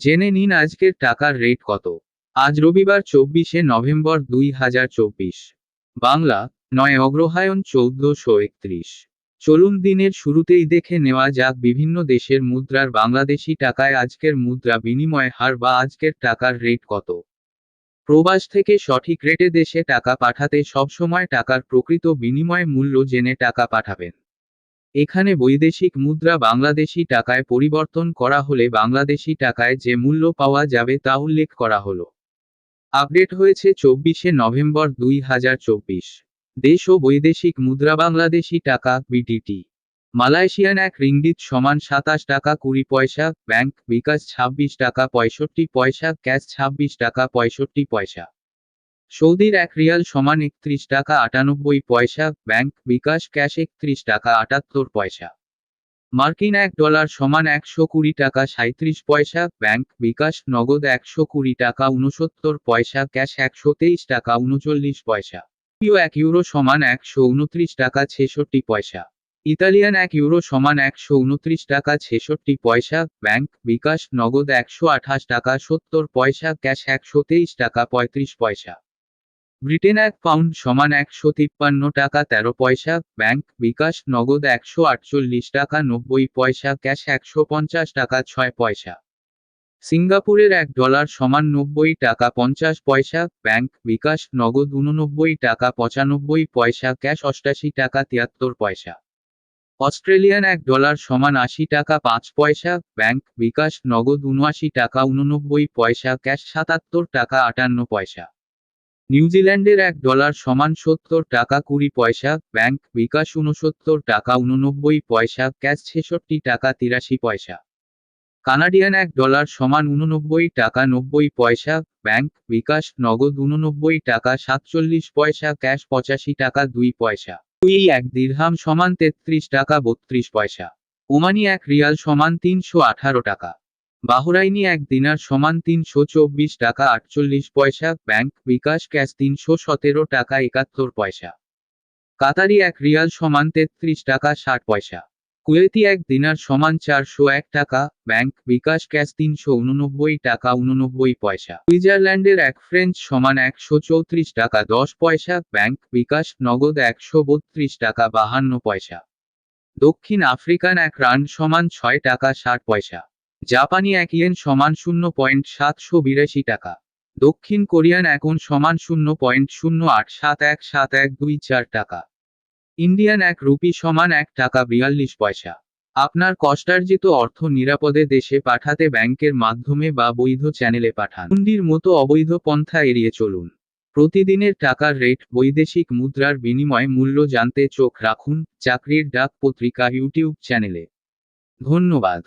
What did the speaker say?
জেনে নিন আজকের টাকার রেট কত। আজ রবিবার চব্বিশে নভেম্বর দুই হাজার চব্বিশ। বাংলা, নয় অগ্রহায়ণ চৌদ্দশো একত্রিশ। চলুন দিনের শুরুতেই দেখে নেওয়া যাক বিভিন্ন দেশের মুদ্রার বাংলাদেশি টাকায় আজকের মুদ্রা বিনিময় হার বা আজকের টাকার রেট কত। প্রবাস থেকে সঠিক রেটে দেশে টাকা পাঠাতে সবসময় টাকার প্রকৃত বিনিময় মূল্য জেনে টাকা পাঠাবেন। এখানে বৈদেশিক মুদ্রা বাংলাদেশি টাকায় পরিবর্তন করা হলে বাংলাদেশি টাকায় যে মূল্য পাওয়া যাবে তা উল্লেখ করা হলো। আপডেট হয়েছে চব্বিশে নভেম্বর দুই হাজার চব্বিশ। দেশ ও বৈদেশিক মুদ্রা বাংলাদেশি টাকা বিটিটি মালয়েশিয়ান এক রিঙ্গিত সমান সাতাশ টাকা কুড়ি পয়সা, ব্যাংক বিকাশ ছাব্বিশ টাকা পঁয়ষট্টি পয়সা, ক্যাশ ছাব্বিশ টাকা পঁয়ষট্টি পয়সা। সৌদির এক রিয়াল সমান একত্রিশ টাকা আটানব্বই পয়সা, ব্যাংক বিকাশ ক্যাশ একত্রিশ টাকা আটাত্তর পয়সা। মার্কিন এক ডলার সমান একশো কুড়ি টাকা সাঁত্রিশ পয়সা, ব্যাংক বিকাশ নগদ একশো কুড়ি টাকা উনসত্তর পয়সা, ক্যাশ একশো তেইশ টাকা উনচল্লিশ পয়সা। ইউ এক ইউরো সমান একশো উনত্রিশ টাকা ছেষট্টি পয়সা। ইতালিয়ান এক ইউরো সমান একশো উনত্রিশ টাকা ছেষট্টি পয়সা, ব্যাংক বিকাশ নগদ একশো আঠাশ টাকা সত্তর পয়সা, ক্যাশ একশো তেইশ টাকা পঁয়ত্রিশ পয়সা। ব্রিটেন এক পাউন্ড সমান একশো তিপ্পান্ন টাকা তেরো পয়সা, ব্যাংক বিকাশ নগদ একশো আটচল্লিশ টাকা নব্বই পয়সা, ক্যাশ একশো পঞ্চাশ টাকা ছয় পয়সা। সিঙ্গাপুরের এক ডলার সমান নব্বই টাকা পঞ্চাশ পয়সা, ব্যাংক বিকাশ নগদ উননব্বই টাকা পঁচানব্বই পয়সা, ক্যাশ অষ্টাশি টাকা তিয়াত্তর পয়সা। অস্ট্রেলিয়ান এক ডলার সমান আশি টাকা পাঁচ পয়সা, ব্যাংক বিকাশ নগদ উনআশি টাকা উননব্বই পয়সা, ক্যাশ সাতাত্তর টাকা আটান্ন পয়সা। নিউজিল্যান্ডের এক ডলার সমান সত্তর টাকা কুড়ি পয়সা, ব্যাংক বিকাশ উনসত্তর টাকা উননব্বই পয়সা, ক্যাশ ছেষট্টি টাকা তিরাশি পয়সা। কানাডিয়ান এক ডলার সমান উননব্বই টাকা নব্বই পয়সা, ব্যাংক বিকাশ নগদ উননব্বই টাকা সাতচল্লিশ পয়সা, ক্যাশ পঁচাশি টাকা দুই পয়সা। দুই এক দীর্হাম সমান তেত্রিশ টাকা বত্রিশ পয়সা। ওমানি এক রিয়াল সমান তিনশো আঠারো টাকা। বাহরাইনি এক দিনার সমান তিনশো চব্বিশ টাকা আটচল্লিশ পয়সা, ব্যাংক বিকাশ ক্যাশ তিনশো সতেরো টাকা একাত্তর পয়সা। কাতারি এক রিয়াল সমান তেত্রিশ টাকা ষাট পয়সা। কুয়েতি এক দিনার সমান চারশো এক টাকা, ব্যাংক বিকাশ ক্যাশ তিনশো উননব্বই টাকা উননব্বই পয়সা। সুইজারল্যান্ডের এক ফ্রেঞ্চ সমান একশো চৌত্রিশ টাকা দশ পয়সা, ব্যাংক বিকাশ নগদ একশো বত্রিশ টাকা বাহান্ন পয়সা। দক্ষিণ আফ্রিকান এক রান সমান ছয় টাকা ষাট পয়সা। জাপানি এক ইয়েন সমান শূন্য পয়েন্ট সাতশো বিরাশি টাকা। দক্ষিণ কোরিয়ান এখন সমান শূন্য পয়েন্ট শূন্য আট সাত এক সাত এক দুই চার টাকা। ইন্ডিয়ান এক রুপি সমান এক টাকা বিয়াল্লিশ পয়সা। আপনার কষ্টার্জিত অর্থ নিরাপদে দেশে পাঠাতে ব্যাংকের মাধ্যমে বা বৈধ চ্যানেলে পাঠান। হুন্ডির মতো অবৈধ পন্থা এড়িয়ে চলুন। প্রতিদিনের টাকার রেট, বৈদেশিক মুদ্রার বিনিময় মূল্য জানতে চোখ রাখুন চাকরির ডাক পত্রিকা ইউটিউব চ্যানেলে। ধন্যবাদ।